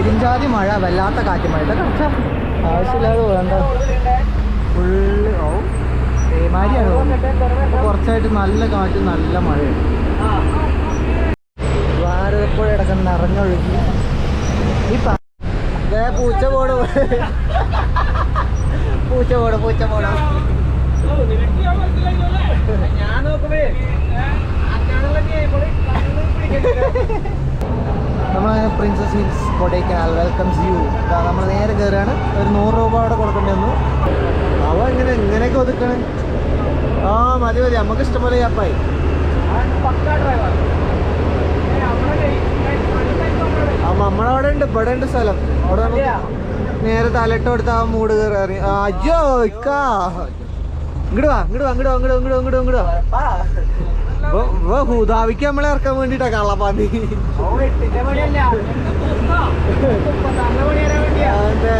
പെരിഞ്ചാതി മഴ വല്ലാത്ത കാറ്റ് മഴ ഇതൊക്കെ കുറച്ച് ആവശ്യമില്ലാതെ വേണ്ട ഫുള്ള് ഓ പേമാരിയാണ് കുറച്ചായിട്ട് നല്ല കാറ്റും നല്ല മഴയാണ്. വാരപ്പുഴ ഇടക്കം നിറഞ്ഞൊഴുകി. ഈ പൂച്ച പോട് പൂച്ച പോട് പൂച്ച പോട് ഞാൻ നോക്കുമ്പേ നമ്മളങ്ങനെ Princess Hills Kodaikanal welcomes you നമ്മൾ നേരെ കയറുകയാണ് ഒരു നൂറ് രൂപ അവിടെ കൊടുക്കേണ്ടി വന്നു. അവ ഇങ്ങനെ ഇങ്ങനെയൊക്കെ ഒതുക്കണേ. ആ മതി മതി. നമുക്ക് ഇഷ്ടംപോലെ യാപ്പായി പക്കാ അവിടെ ആ നമ്മളവിടെ ഉണ്ട്. ഇവിടെ ഉണ്ട് സ്ഥലം. അവിടെ നമുക്ക് നേരെ തലട്ട് കൊടുത്ത് ആ മൂട് കയറി അയ്യോ ഇക്കാ. ഇങ്ങോട്ട് വാ ഇങ്ങോട്ട് വാ ഇങ്ങോട്ട് വാ ഇങ്ങോട്ട് വാ ഇങ്ങോട്ട് വാ ഇങ്ങോട്ട് വാ ഹുദാവിക്ക് നമ്മളെ ഇറക്കാൻ വേണ്ടിട്ടാ അതെ.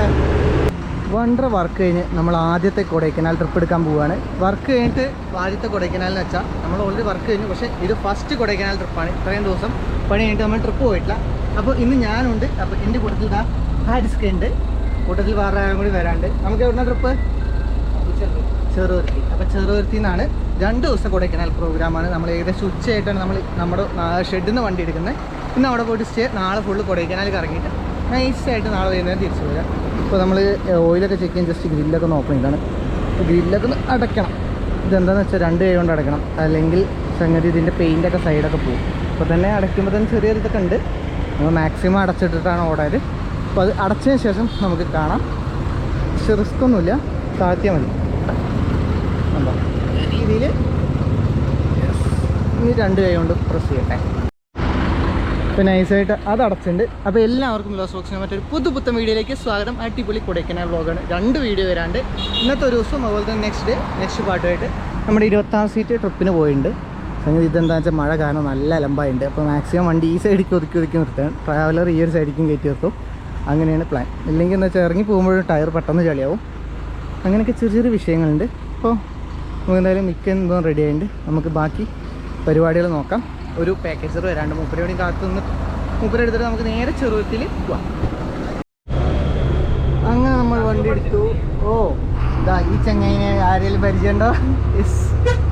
വണ്ടർ വർക്ക് കഴിഞ്ഞ് നമ്മൾ ആദ്യത്തെ കൊടൈക്കനാൽ ട്രിപ്പ് എടുക്കാൻ പോവുകയാണ് വർക്ക് കഴിഞ്ഞിട്ട് ആദ്യത്തെ കൊടൈക്കനാലെന്ന് വെച്ചാൽ നമ്മൾ ഓൾറെഡി വർക്ക് കഴിഞ്ഞു. പക്ഷേ ഇത് ഫസ്റ്റ് കൊടൈക്കനാൽ ട്രിപ്പാണ് ഇത്രയും ദിവസം പണി കഴിഞ്ഞിട്ട് നമ്മൾ ട്രിപ്പ് പോയിട്ടില്ല. അപ്പോൾ ഇന്ന് ഞാനുണ്ട്. അപ്പോൾ എന്റെ കൂട്ടത്തിൽ ഇതാ ഹാരിസ്ക ഉണ്ട്. കൂട്ടത്തിൽ വേറെ ആരും കൂടി വരാണ്ട്. നമുക്ക് എവിടെ ട്രിപ്പ് ചെറുതുരുത്തി. അപ്പോൾ ചെറുതുരുത്തി നിന്നാണ് രണ്ട് ദിവസം കൊടൈക്കനാൽ പ്രോഗ്രാമാണ് നമ്മൾ ഏകദേശം ഉച്ചയായിട്ടാണ് നമ്മൾ നമ്മുടെ ഷെഡിൽ നിന്ന് വണ്ടി എടുക്കുന്നത്. ഇന്ന് അവിടെ പോയിട്ട് സ്റ്റേ നാളെ ഫുള്ള് കൊടൈക്കനാൽ കറങ്ങിയിട്ട് നൈസായിട്ട് നാളെ വൈകുന്നേരം തിരിച്ചു വരാം. ഇപ്പോൾ നമ്മൾ ഓയിലൊക്കെ ചെക്ക് ചെയ്യാൻ ജസ്റ്റ് ഗ്രില്ലൊക്കെ നോക്കണം ഇതാണ് ഗ്രില്ലൊക്കെ ഒന്ന് അടയ്ക്കണം. ഇതെന്താണെന്ന് വെച്ചാൽ രണ്ട് കൈ കൊണ്ട് അടയ്ക്കണം. അല്ലെങ്കിൽ സംഗതി ഇതിന്റെ പെയിന്റൊക്കെ സൈഡൊക്കെ പോകും. അപ്പോൾ തന്നെ അടയ്ക്കുമ്പോൾ തന്നെ ചെറിയൊരു ഇതൊക്കെ ഉണ്ട്. നമ്മൾ മാക്സിമം അടച്ചിട്ടിട്ടാണ് ഓടാറ്. അപ്പോൾ അത് അടച്ചതിന് ശേഷം നമുക്ക് കാണാം. പക്ഷെ റിസ്ക് ഒന്നുമില്ല. താഴ്ത്തിയാൽ മതി. രീതിയിൽ ഇനി രണ്ട് കൈ കൊണ്ട് പ്രസ് ചെയ്യട്ടെ. ഇപ്പം നൈസായിട്ട് അത് അടച്ചിട്ടുണ്ട്. അപ്പോൾ എല്ലാവർക്കും ലോസ് ബോക്സിന് മറ്റൊരു പുതു പുത്തൻ വീഡിയോയിലേക്ക് സ്വാഗതം. അടിപൊളി കൊടൈക്കനാൽ വ്ളോഗാണ്. രണ്ട് വീഡിയോ വരാണ്ട്. ഇന്നത്തെ ഒരു ദിവസം അതുപോലെ തന്നെ നെക്സ്റ്റ് ഡേ നെക്സ്റ്റ് പാട്ടുമായിട്ട് നമ്മുടെ ഇരുപത്താം സീറ്റ് ട്രിപ്പിന് പോയിട്ടുണ്ട്. സംഗതി ഇതെന്താണെന്ന് വെച്ചാൽ മഴ കാരണം നല്ല അലമ്പായിട്ടുണ്ട് അപ്പോൾ മാക്സിമം വണ്ടി ഈ സൈഡിലേക്ക് ഒതുക്കി ഒതുക്കി നിർത്താൻ ട്രാവലർ ഈ ഒരു സൈഡിലേക്കും കയറ്റി നിർത്തും. അങ്ങനെയാണ് പ്ലാൻ ഇല്ലെങ്കിൽ എന്താ വെച്ചാൽ ഇറങ്ങി പോകുമ്പോഴും ടയർ പെട്ടെന്ന് ചളിയാവും. അങ്ങനെയൊക്കെ ചെറിയ ചെറിയ വിഷയങ്ങളുണ്ട്. അപ്പോൾ നമുക്ക് എന്തായാലും മിക്ക എന്തോ റെഡി ആയിട്ടുണ്ട്. നമുക്ക് ബാക്കി പരിപാടികൾ നോക്കാം. ഒരു പാക്കേജർ വരാണ്ട്. മൂപ്പരയോടും കാത്തു നിന്ന് മൂപ്പര എടുത്തിട്ട് നമുക്ക് നേരെ ചെറുപ്പത്തിൽ പോവാം. അങ്ങനെ നമ്മൾ വണ്ടി എടുത്തു. ഓ ഇതാ ഈ ചങ്ങായിനെ ആരെങ്കിലും പരിചയമുണ്ടോ? യെസ്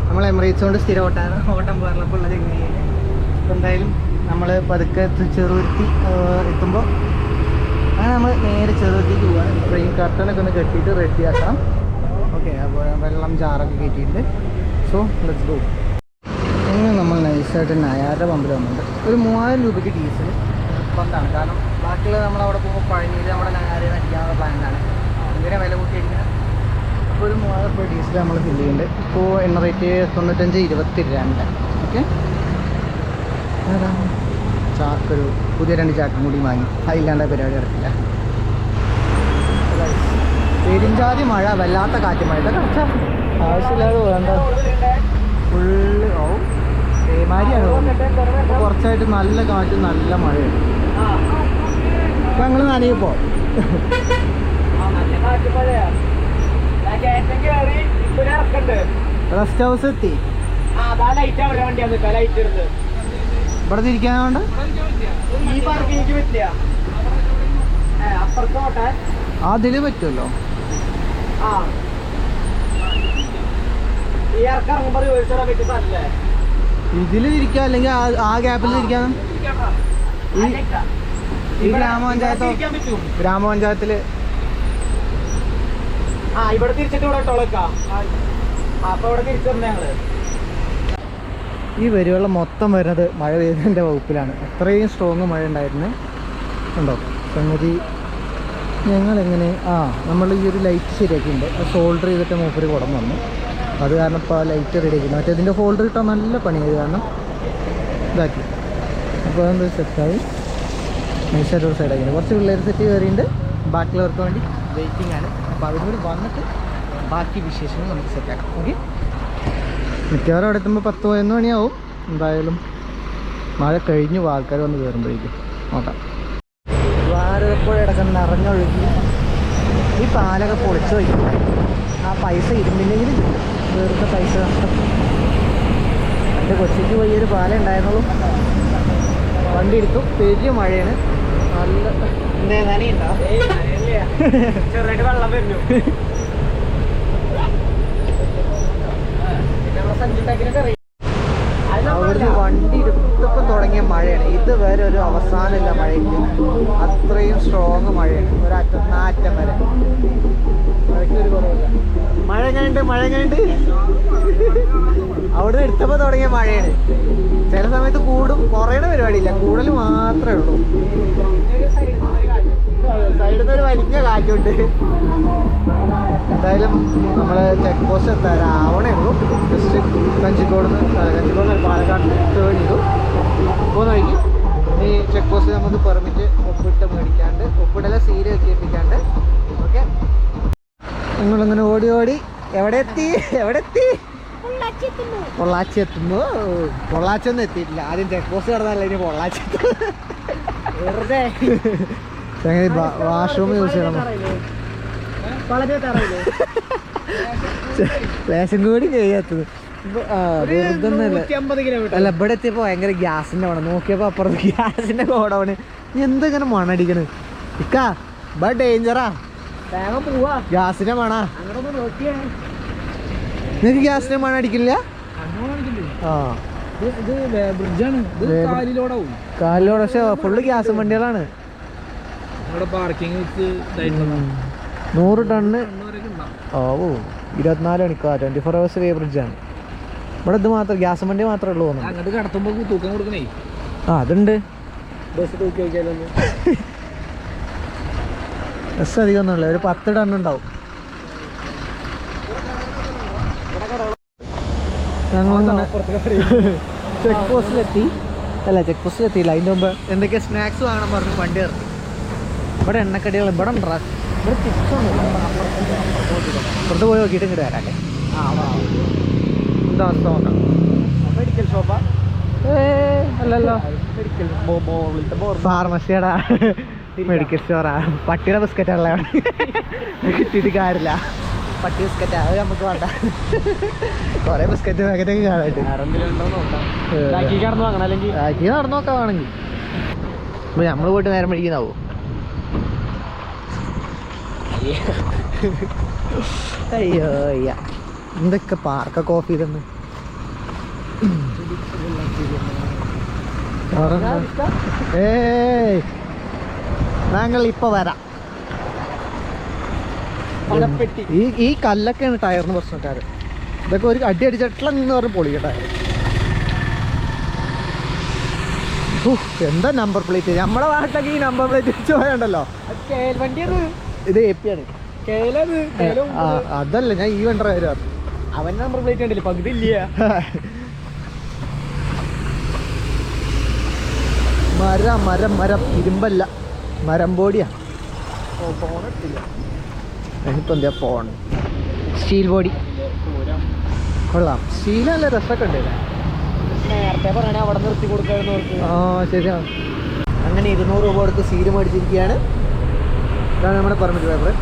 നമ്മൾ എമറേറ്റ്സ് കൊണ്ട് സ്ഥിരം ഓട്ടാൻ ഓട്ടം പോകാറുള്ളപ്പോൾ ഉള്ള ചെങ്ങൈനെ എന്തായാലും നമ്മൾ പതുക്കെ ചെറുതുരുത്തി എത്തുമ്പോൾ അങ്ങനെ നമ്മൾ നേരെ ചെറുതിലേക്ക് പോവാണ്. ട്രെയിൻ കർട്ടനൊക്കെ ഒന്ന് കെട്ടിയിട്ട് റെഡി ആക്കണം. ഓക്കെ അപ്പോൾ വെള്ളം ജാറൊക്കെ കയറ്റിയിട്ട് സോ ലെറ്റ്സ് ഗോ ഇന്ന് നമ്മൾ നൈസായിട്ട് നയാരുടെ പമ്പിൽ വന്നിട്ടുണ്ട്. ഒരു മൂവായിരം രൂപയ്ക്ക് ഡീസൽ പമ്പാണ്. കാരണം ബാക്കിയുള്ള നമ്മളവിടെ പോകുമ്പോൾ പഴനിയിൽ നമ്മുടെ നയാരയിൽ അടിക്കാനുള്ള പ്ലാനാണ് ഭയങ്കര വില കൂട്ടിയിരിക്കുന്നത് അപ്പോൾ ഒരു മൂവായിരം രൂപ ഡീസൽ നമ്മൾ ഫില്ല് ചെയ്യുന്നുണ്ട്. ഇപ്പോൾ എണ്ണ റേറ്റ് തൊണ്ണൂറ്റഞ്ച് ഇരുപത്തി രണ്ട് ഓക്കെ ചാക്കൊരു പുതിയ രണ്ട് ചാക്കും കൂടി വാങ്ങി. അതില്ലാണ്ട് പരിപാടി നടക്കില്ല. പെരിഞ്ചാതി മഴ വല്ലാത്ത കാറ്റ് മഴ. ഇതൊക്കെ കുറച്ച് ആവശ്യമില്ലാതെ വേണ്ട ഫുള്ള് ഓ പേമാരിയാണ് കുറച്ചായിട്ട് നല്ല കാറ്റ് നല്ല മഴയാണ്. ഇപ്പം ഞങ്ങൾ നനയിപ്പോ റെസ്റ്റ് ഹൗസ് എത്തി. ഇവിടെ തിരിക്കാനുണ്ട് അതിൽ പറ്റുമല്ലോ. ആ. ഈ റിവേഴ്സ് ഇതിൽ ഇരിക്കാം അല്ലെങ്കിൽ ആ- ഗ്യാപ്പിൽ ഇരിക്കാം ഈ ഗ്രാമപഞ്ചായത്തോ ഗ്രാമപഞ്ചായത്തിൽ ആ ഇവിടെ തിരിച്ചിട്ട് ഇവിടെ ഇട്ടോളക്കാം അപ്പൊ ഇവിടെ തിരിച്ചിട്ടുണ്ട് ഞങ്ങൾ. ഈ വരുവെള്ളം മൊത്തം വരുന്നത് മഴ പെയ്തതിന്റെ വകുപ്പിലാണ്. അത്രയും സ്ട്രോങ് മഴ ഉണ്ടായിരുന്നു ഉണ്ടോ? സംഗതി ഞങ്ങളെങ്ങനെ ആ നമ്മൾ ഈ ഒരു ലൈറ്റ് ശരിയാക്കിയിട്ടുണ്ട്. അത് സോൾഡർ ചെയ്തിട്ട് മൂപ്പര് കുടം വന്നു അത് കാരണം ഇപ്പോൾ ആ ലൈറ്റ് റെഡി ആക്കി. മറ്റേ ഇതിന്റെ ഹോൾഡർ കിട്ടാൻ നല്ല പണിയായത് കാരണം ഇതാക്കി. അപ്പോൾ അതെന്ത് സെറ്റായി നൈസായിട്ട് ഒരു സൈഡാക്കി കുറച്ച് പിള്ളേർ സെറ്റ് കയറിയിട്ടുണ്ട്. ബാക്കിയുള്ളവർക്ക് വേണ്ടി വെയിറ്റിംഗ് ആണ്. അപ്പോൾ അവരോട് വന്നിട്ട് ബാക്കി വിശേഷങ്ങൾ നമുക്ക് സെറ്റാക്കാം ഓക്കെ മിക്കവാറും അവിടെ എത്തുമ്പോൾ പത്ത് പതിനൊന്ന് മണിയാവും. എന്തായാലും മഴ കഴിഞ്ഞു. ആൾക്കാർ വന്ന് കയറുമ്പോഴേക്കും നോക്കാം. ഭാരതപ്പുഴ ഇടക്കം നിറഞ്ഞൊഴുകി ഈ പാലൊക്കെ പൊളിച്ചു വയ്ക്കും. ആ പൈസ ഇരുന്നില്ലെങ്കിൽ വെറുതെ പൈസ നഷ്ടം. എന്റെ കൊച്ചിക്ക് ഒരു പാലം ഉണ്ടായിരുന്നുള്ളൂ. വണ്ടി എടുത്തു. പെരിയ മഴയാണ്. നല്ല നനയുണ്ടോ ചെറുതായിട്ട് വെള്ളം വരുന്നു. അവിടുന്ന് വണ്ടി എടുത്തപ്പം തുടങ്ങിയ മഴയാണ്. ഇത് വരെ ഒരു അവസാനമില്ല മഴയ്ക്ക്. അത്രയും സ്ട്രോങ് മഴയാണ്. ഒരറ്റം നാറ്റം വരെ. മഴ എങ്ങനെയുണ്ട്? മഴ എങ്ങനെയുണ്ട്? അവിടെ എടുത്തപ്പോൾ തുടങ്ങിയ മഴയാണ്. ചില സമയത്ത് കൂടും. കുറയണ പരിപാടിയില്ല. കൂടൽ മാത്രമേ ഉള്ളൂ. സൈഡിൽ നിന്ന് ഒരു വലിഞ്ഞ കാറ്റുണ്ട്. എന്തായാലും നമ്മളെ ചെക്ക് പോസ്റ്റ് എത്താൻ ആവണേ ഉള്ളൂ. ജസ്റ്റ് കഞ്ചിക്കോട് കഞ്ചിക്കോട് പാലക്കാട് ടേൺ ചെയ്തു? പോകുന്ന വഴിക്ക് ഈ ചെക്ക് പോസ്റ്റ് നമുക്ക് പെർമിറ്റ് ഒപ്പിട്ട് മേടിക്കാണ്ട് ഒപ്പിടല സീര വെക്കിപ്പിക്കാണ്ട് ഓക്കെ നിങ്ങളിങ്ങനെ ഓടി ഓടി? എവിടെ എത്തി എവിടെ എത്തി പൊള്ളാച്ചി എത്തുന്നു. പൊള്ളാച്ചി ഒന്നും എത്തിയിട്ടില്ല. ആദ്യം ചെക്ക് പോസ്റ്റ് കടന്നല്ല ഇനി പൊള്ളാച്ചി വെറുതെ. വാഷ്റൂം യൂസ് ചെയ്യണം. ലേശം കൂടി ചെയ്യാത്തത് അല്ല ഇവിടെ എത്തിയപ്പോ ഭയങ്കര ഗ്യാസിന്റെ മണം. നോക്കിയപ്പോ അപ്പുറത്ത് ഗ്യാസിന്റെ ഗോഡൌണ്. നീ മണ മണടിക്കണ്? ഇക്കാ ഇവിടെ ഡേഞ്ചറാ. ഗ്യാസിന്റെ മണ. നിനക്ക് ഗ്യാസിന്റെ മണ അടിക്കില്ല? ആ. കാലിലോട് പക്ഷെ ഫുള്ള് ഗ്യാസ് വണ്ടികളാണ്. നൂറ് ടണ്ണ്. ഓ ഇരുപത്തിനാല് മണിക്കൂർ ട്വന്റി ഫോർ അവേഴ്സ് വേ ബ്രിഡ്ജാണ്. ഇവിടെ ഇത് മാത്രം ഗ്യാസ് വണ്ടി മാത്രമേ ഉള്ളൂ അങ്ങോട്ട് കടത്തുമ്പോൾ തൂക്കം കൊടുക്കണേ. ആ അതുണ്ട്. ബസ് തൂക്കി വയ്ക്കാലൊന്ന് ബസ് അധികം ഒന്നുമില്ല ഒരു പത്ത് ടൺ ഉണ്ടാവും. ചെക്ക് പോസ്റ്റിലെത്തി അല്ല ചെക്ക് പോസ്റ്റിലെത്തിയില്ല അതിന്റെ മുമ്പ് എന്തൊക്കെ സ്നാക്സ് വാങ്ങണം പറഞ്ഞു വണ്ടി ഇറക്കി. ഇവിടെ എണ്ണക്കടികൾ ഇവിടെ ഉണ്ടാ? ഇവിടെ ചിപ്സ് ഒന്നുമില്ല. പുറത്ത് പോയി നോക്കിയിട്ട് ഇങ്ങോട്ട് വരാല്ലേ എന്താ നോക്കാം. മെഡിക്കൽ ഷോപ്പാ അല്ലല്ലോ. മെഡിക്കൽ ഫാർമസിയടാ മെഡിക്കൽ സ്റ്റോറാ പട്ടിയുടെ ബിസ്ക്കറ്റ് ഉള്ള കിട്ടിയിട്ട് കാര്യമില്ല. പട്ടി ബിസ്ക്കറ്റ് അത് നമുക്ക് വേണ്ട. കുറെ ബിസ്ക്കറ്റ് പാക്കറ്റൊക്കെ കാണാനായിട്ട്. ആക്കി നടന്നു നോക്കാം. വേണമെങ്കിൽ. അപ്പൊ നമ്മൾ പോയിട്ട് നേരം മേടിക്കുന്നാവോ അയ്യോ അയ്യ. എന്തൊക്കെ പാർക്ക കോഫി ചെയ്തെന്ന് ഏയ്. ഞങ്ങൾ ഇപ്പൊ വരാം. ഈ ഈ കല്ലൊക്കെയാണ് ടയറിന് പ്രശ്നക്കാര്. ഇതൊക്കെ ഒരു അടി അടിച്ചിട്ടുള്ള നിന്ന് പറഞ്ഞ് പൊളിക്ക ടയർ എന്താ നമ്പർ പ്ലേറ്റ് നമ്മുടെ നാട്ടിലൊക്കെ ഈ നമ്പർ പ്ലേറ്റ് വെച്ച് പോയണ്ടല്ലോ. വണ്ടി ഇത് എ പി ആണ്. അതല്ല ഞാൻ ഈ വണ്ടർ കാര്യം അവൻ നമ്പർ പ്ലേറ്റ് ഉണ്ടല്ലേ പകുതി ഇല്ല? മര മരം മരം. ഇരുമ്പല്ല. മരം ബോഡിയാ എന്താ ഫോൺ സ്റ്റീൽ ബോഡി കൊള്ളാം. സ്റ്റീൽ നല്ല രസമൊക്കെ ഉണ്ട്. നേരത്തെ പറയണേ അവിടെ നിർത്തി ആ ശരിയാണ് അങ്ങനെ ഇരുന്നൂറ് രൂപ കൊടുത്ത് സീൽ മേടിച്ചിരിക്കുകയാണ്. ഇതാണ് നമ്മുടെ പെർമിറ്റ് പേപ്പർ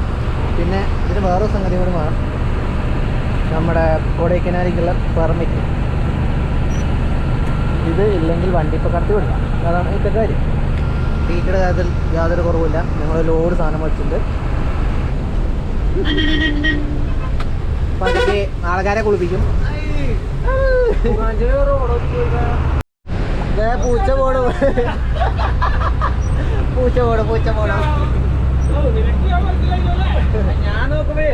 പിന്നെ ഇതിന് വേറെ സംഗതി കൂടി വേണം. നമ്മുടെ കൊടൈക്കനാലിക്കുള്ള പെർമിറ്റ് ഇത് ഇല്ലെങ്കിൽ വണ്ടി ഇപ്പോൾ കടത്തി വിടില്ല അതാണ് ഇത്തെ കാര്യം. ടീച്ചറുടെ കാര്യത്തിൽ യാതൊരു കുറവില്ല ഞങ്ങൾ ലോഡ് സാധനം വെച്ചിട്ടുണ്ട്. പതുക്കെ ആൾക്കാരെ കുളിപ്പിക്കും. പൂച്ച പോടും പൂച്ച പോടും പൂച്ച പോടും ഞാൻ നോക്കുമ്പേ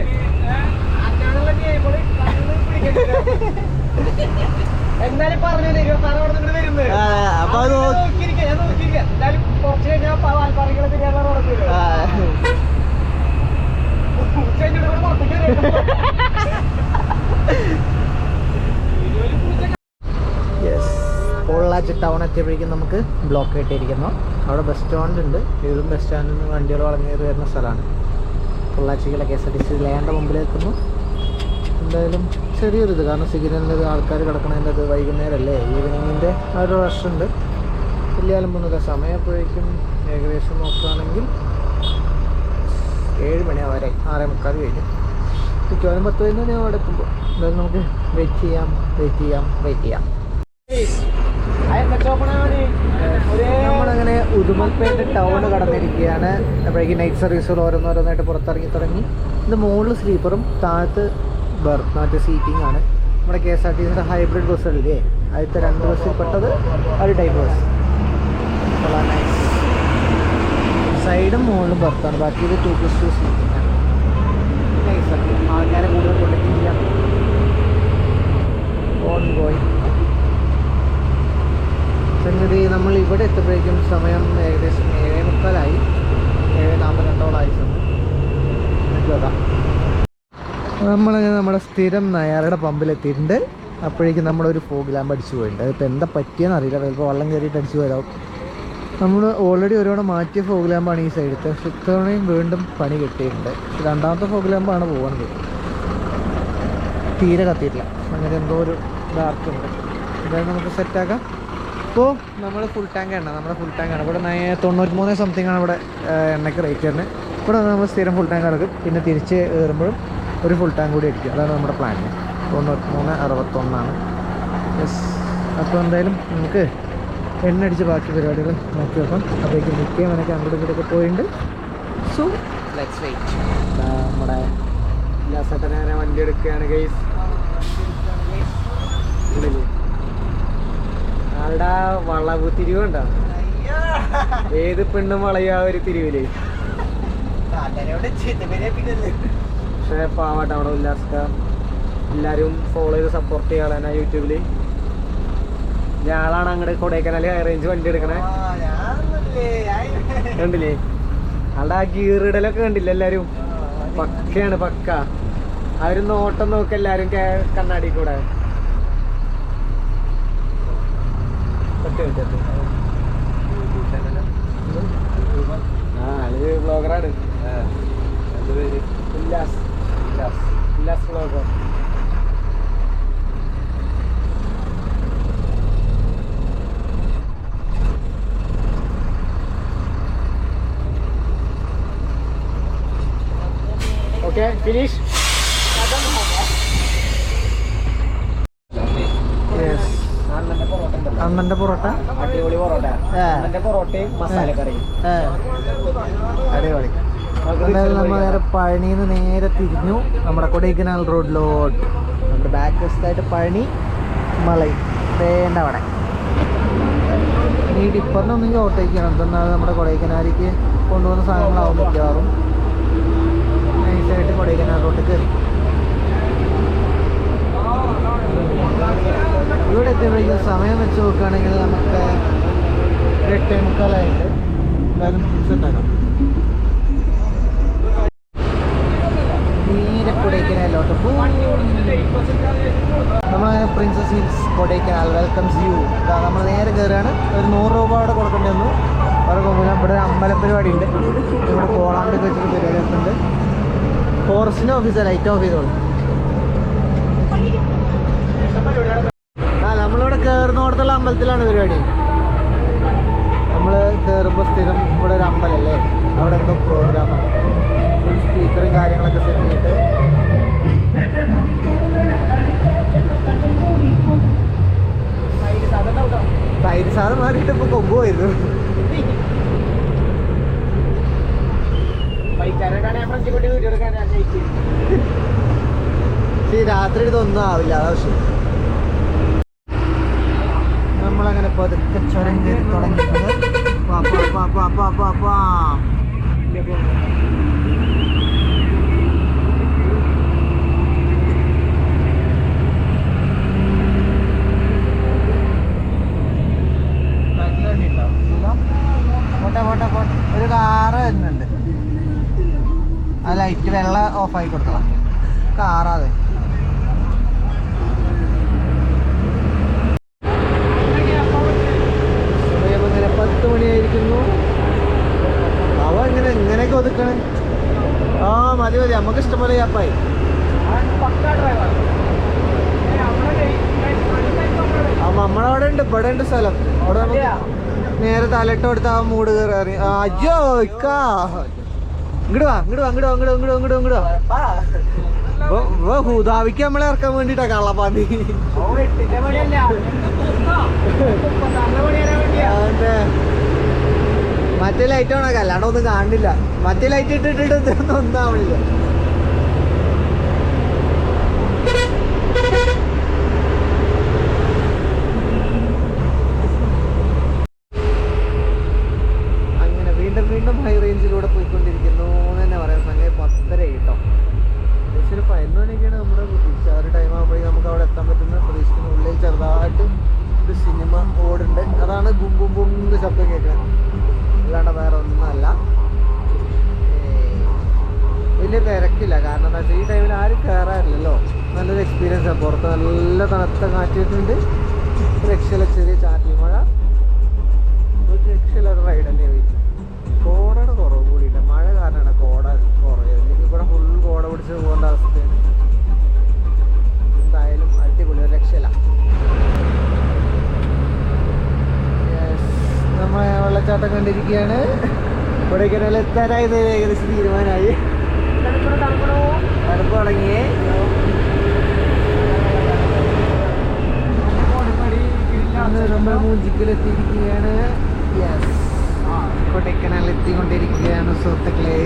എന്തായാലും പറഞ്ഞു ഇരുപത്താറ് അവിടെ നിന്ന് വരുന്നത്. ആ, അപ്പൊ അത് നോ- നോക്കിയിരിക്കാം ഞാൻ നോക്കിയിരിക്കാം. എന്തായാലും കുറച്ച് കഴിഞ്ഞാൽ വാൽപ്പാറകളെ തിരിയാനുള്ള ഉറപ്പില്ല ആ, ഉച്ച കഴിഞ്ഞിട്ട് ഇവിടെ പുറത്തേക്ക് വരും. yes. പൊള്ളാച്ചി ടൗൺ എത്തിയപ്പോഴേക്കും നമുക്ക് ബ്ലോക്ക് കിട്ടിയിരിക്കുന്നു അവിടെ ബസ് സ്റ്റാൻഡ് ഉണ്ട്. ഇതും ബസ് സ്റ്റാൻഡിൽ നിന്ന് വണ്ടികൾ വളഞ്ഞേറി വരുന്ന സ്ഥലമാണ്. പൊള്ളാച്ചിക്കുള്ള K S R T C ലേന്റെ മുമ്പിൽ എത്തുന്നു എന്തായാലും ചെറിയൊരു ഇത് കാരണം സിഗ്നലിന്റെ ആൾക്കാർ കിടക്കണതിന്റെ ഇത് വൈകുന്നേരമല്ലേ ഈവനിങ്ങിന്റെ ആ ഒരു റഷ് ഉണ്ട് ഇല്ലാലും അലമ്പൊന്നുമില്ല സമയം എപ്പോഴേക്കും ഏകദേശം നോക്കുകയാണെങ്കിൽ ഏഴ് മണിയാവാരെ ആറേ മുക്കാൽ കഴിഞ്ഞു. മിക്കവാറും പത്ത് പതിനൊന്ന് മണി അവിടെ എത്തുമ്പോൾ. എന്തായാലും നമുക്ക് വെയിറ്റ് ചെയ്യാം വെയിറ്റ് ചെയ്യാം വെയിറ്റ് ചെയ്യാം. നമ്മളങ്ങനെ ഉദുമൽപേട്ട് ടൗൺ കടന്നിരിക്കുകയാണ്. അപ്പോഴേക്കും നൈറ്റ് സർവീസുകൾ ഓരോന്നോരോന്നായിട്ട് പുറത്തിറങ്ങി തുടങ്ങി. ഇത് മുകളിൽ സ്ലീപ്പറും താഴത്ത് ബർത്ത് മറ്റേ സീറ്റിംഗ് ആണ്. നമ്മുടെ കെ എസ് ആർ ടി സിയുടെ ഹൈബ്രിഡ് ബസ്സുകളില്ലേ ആദ്യത്തെ രണ്ട് ബസ്സിൽ പെട്ടത് ഒരു ടൈപ്പ് ബസ് സൈഡും മുകളിലും ബർത്താണ് ബാക്കി ഇത് ടു പ്ലസ് ടു സീറ്റിംഗ് ആണ്. ആൾക്കാരെ കൂടുതൽ കൊണ്ടക്ട് ചെയ്യാം ഓൺ ഗോയിങ് സംഗതി നമ്മൾ ഇവിടെ എത്തുമ്പോഴേക്കും സമയം ഏകദേശം ഏഴേ മുക്കാലായി. ഏഴ് നാൽപ്പത്തിരണ്ടോളായി സമയം. നോക്കാം. നമ്മളങ്ങനെ നമ്മുടെ സ്ഥിരം നയാറുടെ പമ്പിൽ എത്തിയിട്ടുണ്ട് അപ്പോഴേക്കും നമ്മളൊരു ഫോഗ് ലാമ്പ് അടിച്ചു പോയിട്ടുണ്ട്. അതിപ്പോൾ എന്താ പറ്റിയെന്ന് അറിയില്ല. ചിലപ്പോൾ വെള്ളം കയറിയിട്ട് അടിച്ചു പോയതാവും നമ്മൾ ഓൾറെഡി ഒരുപാട് മാറ്റിയ ഫോഗ് ലാമ്പാണ് ഈ സൈഡത്തെ ഇത്തവണയും വീണ്ടും പണി കിട്ടിയിട്ടുണ്ട്. രണ്ടാമത്തെ ഫോഗ് ലാമ്പാണ് പോകുന്നത് തീരെ കത്തിയിട്ടില്ല. അങ്ങനെ എന്തോ ഒരു ഡാർക്ക് ഉണ്ട്. എന്തായാലും നമുക്ക് സെറ്റാക്കാം ഇപ്പോൾ നമ്മൾ ഫുൾ ടാങ്ക് എണ്ണ നമ്മുടെ ഫുൾ ടാങ്ക് ആണ്. ഇവിടെ തൊണ്ണൂറ്റി മൂന്ന് സംതിങ് ആണ് ഇവിടെ എണ്ണയ്ക്ക് റേറ്റ് വരുന്നത്. ഇവിടെ നമ്മൾ സ്ഥിരം ഫുൾ ടാങ്ക് അടക്കും പിന്നെ തിരിച്ച് കയറുമ്പോഴും ഒരു ഫുൾ ടാങ്ക് കൂടി അടിക്കും അതാണ് നമ്മുടെ പ്ലാൻ തൊണ്ണൂറ്റി മൂന്ന് അറുപത്തൊന്നാണ്. യെസ് അപ്പോൾ എന്തായാലും നമുക്ക് എണ്ണടിച്ച് ബാക്കി പരിപാടികൾ നോക്കി വെക്കാം അപ്പോഴേക്കും നിൽക്കുകയും എനിക്ക് അങ്ങോട്ടും ഇങ്ങോട്ടൊക്കെ പോയിട്ടുണ്ട്. സോ ലെറ്റ്സ് വെയിറ്റ് നമ്മുടെ ഞാൻ വണ്ടി എടുക്കുകയാണ് ഗൈസ് ആളുടെ വളവ് തിരിവുണ്ടോ ഏത് പെണ്ണും വളയാ ഒരു തിരിവിൽ? പക്ഷേ പാവട്ടെ അവിടെ ഉല്ലാസ്ക. എല്ലാവരും ഫോളോ ചെയ്ത് സപ്പോർട്ട് ചെയ്യാളാണ് യൂട്യൂബിൽ ഞാളാണ് അങ്ങോട്ട് കൊടൈക്കനാല് ഹൈ റേഞ്ച് വണ്ടി എടുക്കണേ. കണ്ടില്ലേ? അവിടെ ആ ഗീറിടലൊക്കെ കണ്ടില്ല എല്ലാവരും പക്കയാണ് പക്ക. അവരും നോട്ടം നോക്കി എല്ലാവരും കണ്ണാടി കൂടെ. ആ? ആൾ ബ്ലോഗറാണ് Ullas. Ullas blogger Okay, finish. അമ്മന്റെ പൊറോട്ട അടിപൊളി പൊറോട്ട അമ്മന്റെ പൊറോട്ടയും മസാലക്കറിയും. അടിപൊളി. എന്തായാലും നമ്മൾ നേരെ പഴനിയിൽ നിന്ന് നേരെ തിരിഞ്ഞു. നമ്മുടെ കൊടൈക്കനാൽ റോഡിലോട്ട്. നമ്മുടെ ബാക്ക് വശത്തായിട്ട് പഴനി മലൈ വേണ്ട അവിടെ? ഈ ഡിപ്പറിനൊന്നെങ്കിൽ ഓട്ടോയ്ക്കാണ് എന്തെന്നാൽ നമ്മുടെ കൊടൈക്കനാലിക്ക് കൊണ്ടുപോകുന്ന സാധനങ്ങളാവും മിക്കവാറും. നൈസായിട്ട് കൊടൈക്കനാൽ റോഡിൽ കയറി. ഇവിടെ എത്തിയപ്പോഴേക്കും സമയം വെച്ച് നോക്കുകയാണെങ്കിൽ നമുക്ക് എട്ടേ മുക്കാലായിട്ട് എന്തായാലും സെറ്റാക്കാം കൊടൈക്കനാലിലോട്ട് നമ്മളങ്ങനെ Princess Hills Kodaikanal welcomes you നമ്മൾ നേരെ കയറുകയാണ്. ഒരു നൂറ് രൂപ അവിടെ കൊടുക്കേണ്ടി വന്നു. അവിടെ പോകുമ്പോൾ ഇവിടെ ഒരു അമ്പല പരിപാടി ഉണ്ട് ഇവിടെ കോളാണ്ടൊക്കെ വെച്ചിട്ട് പരിപാടി ഉണ്ട് ഫോറസ്റ്റിന്റെ ഓഫീസാണ് ലൈറ്റ് ഓഫീസുകൾ ആ നമ്മളിവിടെ കയറുന്നോടത്തുള്ള അമ്പലത്തിലാണ് പരിപാടി. നമ്മൾ കയറുമ്പോൾ സ്ഥിരം ഇവിടെ ഒരു അമ്പലല്ലേ അവിടെ എന്തോ പ്രോഗ്രാമാണ് സ്പീക്കറും കാര്യങ്ങളൊക്കെ സെറ്റ് ചെയ്തിട്ട് തൈര് സാധനം മാറിയിട്ട് ഇപ്പൊ കൊമ്പുമായിരുന്നു രാത്രി ഇതൊന്നും ആവില്ല അതാ പക്ഷേ നമ്മളങ്ങനെ പതുക്കെ ചുരം കയറി തുടങ്ങിയിട്ടുണ്ട് പാ, പാ, പാ, പാ, പാ, പാ, പാ. പോട്ടെ പോട്ടെ പോട്ടെ ഒരു കാറ് വരുന്നുണ്ട് ആ ലൈറ്റ് വെള്ള ഓഫ് ആയി കൊടുക്കണം കാറാതെ. അങ്ങനെ പത്ത് മണിയായിരിക്കുന്നു. അവ ഇങ്ങനെ എങ്ങനെയൊക്കെ ഒതുക്കണേ? ആ മതി മതി. നമുക്ക് ഇഷ്ടംപോലെ ഗ്യാപ്പായി ആ നമ്മളവിടെ ഉണ്ട്. ഇവിടെ ഉണ്ട് സ്ഥലം. അവിടെ നമുക്ക് നേരെ തലട്ട് കൊടുത്താ മൂട് കയറി അയ്യോ ഇക്കാ. ഇങ്ങോട്ട് വാ ഇങ്ങോട്ട് വാ ഇങ്ങോട്ട് വാ ഇങ്ങോട്ട് ഇങ്ങോട്ട് വാ ഇങ്ങോട്ട് വാ ഹുദാവിക്ക് നമ്മളെ ഇറക്കാൻ വേണ്ടിട്ടാ കള്ളപ്പാണ്ടി അതെ. മറ്റേ ലൈറ്റ് ആണോ? അല്ലാണ്ട് ഒന്നും കാണില്ല മറ്റേ ലൈറ്റ് ഇട്ടിട്ടിട്ട് ഒന്നും ആവണില്ല തണുത്ത രക്ഷയിലെ ചെറിയ ചാറ്റൽ മഴ. ഒരു രക്ഷയിലെ റൈഡ് തന്നെ വെയിറ്റ് കോടയുടെ കുറവ് കൂടിയിട്ട് മഴ കാരണമാണ് കോട കുറയുന്നത് ഇവിടെ ഫുൾ കോട പിടിച്ച് പോകേണ്ട അവസ്ഥയാണ്. എന്തായാലും അടിപൊളി ഒരു രക്ഷയില്ല. നമ്മൾ വെള്ളച്ചാട്ടം കണ്ടിരിക്കുകയാണ്. കൊടൈക്കനാൽ എത്താനായത് ഏകദേശം തീരുമാനമായി. അടുപ്പ് തണുക്കണോ തുടങ്ങി നമ്മൾ മൂഞ്ചിക്കലെത്തിയിരിക്കുകയാണ്. യെസ് കൊടൈക്കനാൽ എത്തിക്കൊണ്ടിരിക്കുകയാണ് സുഹൃത്തുക്കളെ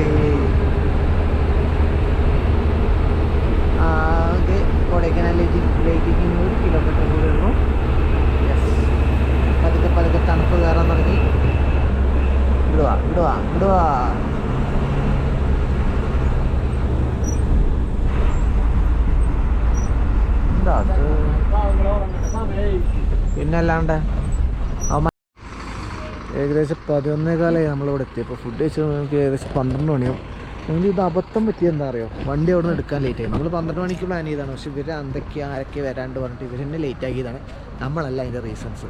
ഓക്കെ കൊടൈക്കനാലിലേക്ക് ലേക്കിക്ക് നൂറ് കിലോമീറ്റർ കൂടെ ഉള്ളൂ യെസ് പതുക്കെ പതുക്കെ തണുപ്പ് കയറാൻ തുടങ്ങി ഇടുവാ ഇടുവാ ഇടുവാ എന്താ അത്? പാവങ്ങളെ ഉറങ്ങേണ്ട സമയായി പിന്നെ അല്ലാണ്ട് ഏകദേശം ഏകദേശം പതിനൊന്നേകാലായി നമ്മളിവിടെ എത്തിയപ്പോൾ ഫുഡ് കഴിച്ചത് നമുക്ക് ഏകദേശം പന്ത്രണ്ട് മണിയാവും. നമുക്ക് ഇത് അബദ്ധം പറ്റിയത് എന്താ അറിയോ? വണ്ടി അവിടെ നിന്ന് എടുക്കാൻ ആയി. നമ്മൾ പന്ത്രണ്ട് മണിക്ക് പ്ലാൻ ചെയ്താണ് പക്ഷെ ഇവർ എന്തൊക്കെ ആരൊക്കെ വരാണ്ട് പറഞ്ഞിട്ട് ഇവർ തന്നെ ലേറ്റ് ആക്കിയതാണ്. നമ്മളല്ല അതിന്റെ റീസൺസ്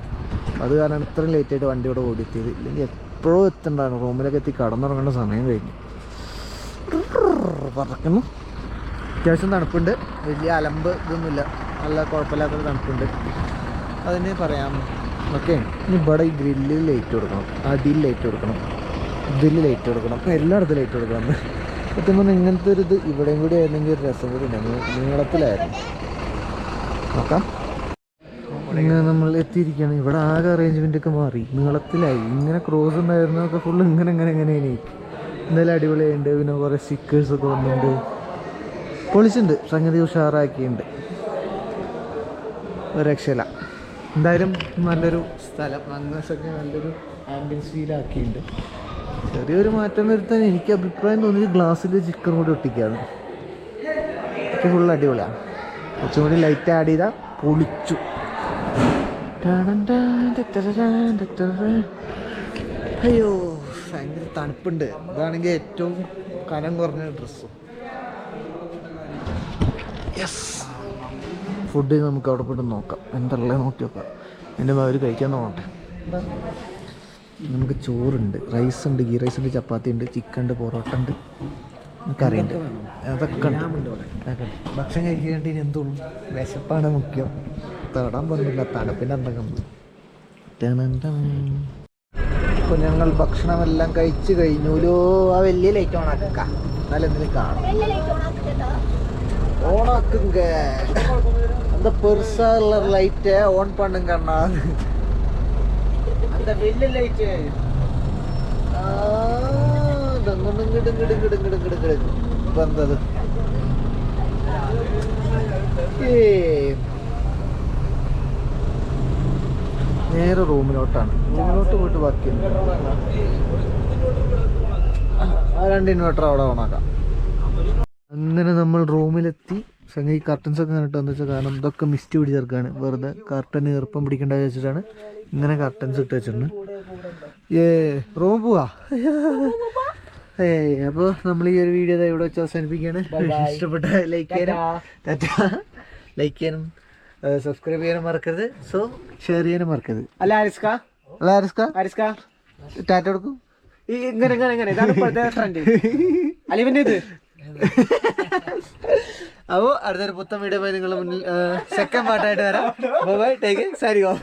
അത് കാരണം ഇത്രയും ലേറ്റ് ആയിട്ട് വണ്ടി ഇവിടെ ഓടിയെത്തിയത്. ഇല്ലെങ്കിൽ എപ്പോഴും എത്തണ്ടാണ് റൂമിലൊക്കെ എത്തി കടന്നുറങ്ങേണ്ട സമയം കഴിഞ്ഞു. പറക്കുന്നു. അത്യാവശ്യം തണുപ്പുണ്ട്. വലിയ അലമ്പ് ഇതൊന്നുമില്ല. നല്ല കുഴപ്പമില്ലാത്തൊരു തണുപ്പുണ്ട്. അതിന് പറയാം. ഓക്കെ. ഇനി ഇവിടെ ഈ ഗ്രില്ലിൽ ലൈറ്റ് കൊടുക്കണം. അടിയിൽ ലൈറ്റ് കൊടുക്കണം. ഇതിൽ ലൈറ്റ് കൊടുക്കണം. എല്ലായിടത്തും ലൈറ്റ് കൊടുക്കണം. സത്യം ഇങ്ങനത്തെ ഒരു ഇത് ഇവിടെയും കൂടി ആയിരുന്നെങ്കിൽ ഒരു രസം കൂടി ഉണ്ടായിരുന്നു. നീളത്തിലായിരുന്നു. നോക്കാം. ഇങ്ങനെ നമ്മൾ എത്തിയിരിക്കുകയാണ്. ഇവിടെ ആകെ അറേഞ്ച്മെന്റ് ഒക്കെ മാറി. നീളത്തിലായി. ഇങ്ങനെ ക്രോസ് ഉണ്ടായിരുന്നതൊക്കെ ഫുള്ള് ഇങ്ങനെ ഇങ്ങനെ ഇങ്ങനെ എന്തായാലും അടിപൊളിയായിട്ടുണ്ട് പിന്നെ കുറേ സ്റ്റിക്കേഴ്സ് ഒക്കെ വന്നിട്ടുണ്ട് പൊളിച്ചിട്ടുണ്ട് സംഗതി ഉഷാറാക്കിയിട്ടുണ്ട് രക്ഷയില്ല എന്തായാലും നല്ലൊരു സ്ഥലം അങ്ങനൊക്കെ നല്ലൊരു ആംബിയൻസ് ഫീൽ ആക്കിയിട്ടുണ്ട്. ചെറിയൊരു മാറ്റം വരുത്താൻ എനിക്ക് അഭിപ്രായം തോന്നിയത് ഗ്ലാസ്സിൽ ചിക്കൻ കൂടി ഒട്ടിക്കുകയാണ് ഒക്കെ ഫുൾ അടിപൊളിയാണ് കുറച്ചും കൂടി ലൈറ്റ് ആഡ് ചെയ്താൽ പൊളിച്ചു. അയ്യോ ഭയങ്കര തണുപ്പുണ്ട്. അതാണെങ്കിൽ ഏറ്റവും കനം കുറഞ്ഞ ഡ്രസ്സും യെസ് ഫുഡ് നമുക്ക് അവിടെ പോയിട്ട് നോക്കാം. എന്തല്ലേ നോക്കി നോക്കാം. എന്റെ അവർ കഴിക്കാൻ നോക്കട്ടെ. നമുക്ക് ചോറുണ്ട് റൈസ് ഉണ്ട് ഗീ റൈസ് ഉണ്ട് ചപ്പാത്തി ഉണ്ട് ചിക്കൻ ഉണ്ട് പൊറോട്ട ഉണ്ട് കറിയുണ്ട്. അതൊക്കെ ഉണ്ട്. അതൊക്കെ ഭക്ഷണം കഴിക്കേണ്ടി ഇനി എന്തുള്ളൂ? വിശപ്പാണ് മുഖ്യം. തേടാൻ പറഞ്ഞില്ല. തണുപ്പിന്റെ അന്തകം ഇപ്പൊ ഞങ്ങൾ ഭക്ഷണമെല്ലാം കഴിച്ചു കഴിഞ്ഞുലോ ആ വലിയ ലൈറ്റ് ഓണാക്ക എന്നാലും എന്തെങ്കിലും കാണാം. ഓണാക്കുങ്ക அந்த பெருசா உள்ள லைட்டை ஆன் பண்ணுங்க அண்ணா அந்த வெள்ளை லைட்டு വന്നത് നേരെ റൂമിലോട്ടാണ് റൂമിലോട്ട് പോയിട്ട് ബാക്കി ആ രണ്ട് ഇൻവെർട്ടർ അവിടെ ഓണാക്കാം അങ്ങനെ നമ്മൾ റൂമിലെത്തി സംഗതി കർട്ടൻസ് ഒക്കെ കണ്ടിട്ട് എന്താ വെച്ചാൽ കാരണം ഇതൊക്കെ മിസ്റ്റ് പിടിച്ചേർക്കാണ് വെറുതെ കർട്ടന് ഈർപ്പം പിടിക്കേണ്ട വെച്ചിട്ടാണ് ഇങ്ങനെ കർട്ടൻസ് ഇട്ട് വെച്ചിട്ടുണ്ട് ഏ റൂം പോവാ? ഏ അപ്പോൾ നമ്മൾ ഈ ഒരു വീഡിയോ ഇവിടെ വെച്ച് അവസാനിപ്പിക്കുകയാണ്. ഇഷ്ടപ്പെട്ട ലൈക്ക് ചെയ്യാനും ലൈക്ക് ചെയ്യാനും സബ്സ്ക്രൈബ് ചെയ്യാനും മറക്കരുത്. സോ ഷെയർ ചെയ്യാനും മറക്കരുത്. അല്ല ആരിസ്ക? അല്ല ആരിസ്ക? ആരിസ്ക? ടാറ്റ കൊടുക്കും ഈ ഇങ്ങനെ ഇങ്ങനെ ഇങ്ങനെ. ഇതാണ് ഇപ്പോഴത്തെ ട്രെൻഡ് അലിവിന്റെ ഇത്. അപ്പോൾ അടുത്തൊരു പുത്തൻ വീഡിയോ നിങ്ങളുടെ മുന്നിൽ സെക്കൻഡ് പാട്ടായിട്ട് വരാം. Bye take sari of